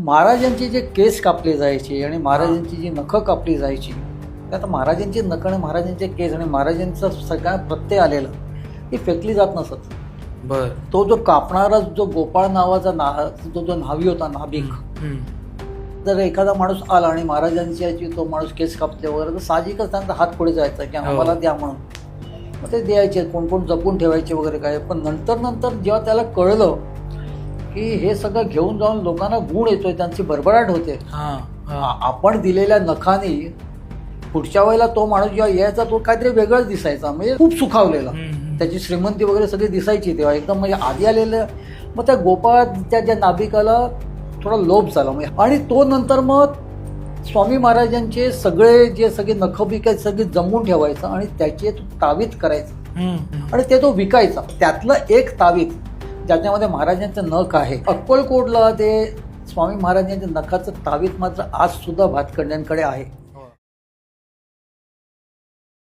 महाराजांची जे केस कापले जायचे आणि महाराजांची जी नखं कापली जायची ते आता महाराजांची नखं आणि महाराजांचे केस आणि महाराजांचा सगळा प्रत्यय आलेला ही फेकली जात नसत बर तो जो कापणारा जो गोपाळ नावाचा ना तो जो न्हावी होता नाभिक. जर एखादा माणूस आला आणि महाराजांची याची तो माणूस केस कापते वगैरे तर साहजिकच त्यांचा हात पुढे जायचा की हो. आम्हाला द्या म्हणून मग ते द्यायचे कोण कोण जपून ठेवायचे वगैरे काय पण नंतर नंतर जेव्हा त्याला कळलं की हे सगळं घेऊन जाऊन लोकांना गुण येतोय त्यांची भरभराट होते. आपण दिलेल्या नखाने पुढच्या वेळेला तो माणूस जेव्हा यायचा तो काहीतरी वेगळाच दिसायचा. म्हणजे खूप सुखावलेला. त्याची श्रीमंती वगैरे सगळी दिसायची तेव्हा. एकदम म्हणजे आधी आलेलं मग त्या गोपाळ त्या ज्या नाभिकाला थोडा लोभ झाला. म्हणजे आणि तो नंतर मग स्वामी महाराजांचे सगळे जे सगळे नखं बिकायचे सगळे जमवून ठेवायचं आणि त्याचे तावीत करायचं. आणि ते तो विकायचा. त्यातलं एक तावीत ज्याच्यामध्ये महाराजांचं नख आहे. अक्कलकोटला ते स्वामी महाराजांच्या नखाचं तावीत मात्र आज सुद्धा भातकंड्यांकडे आहे.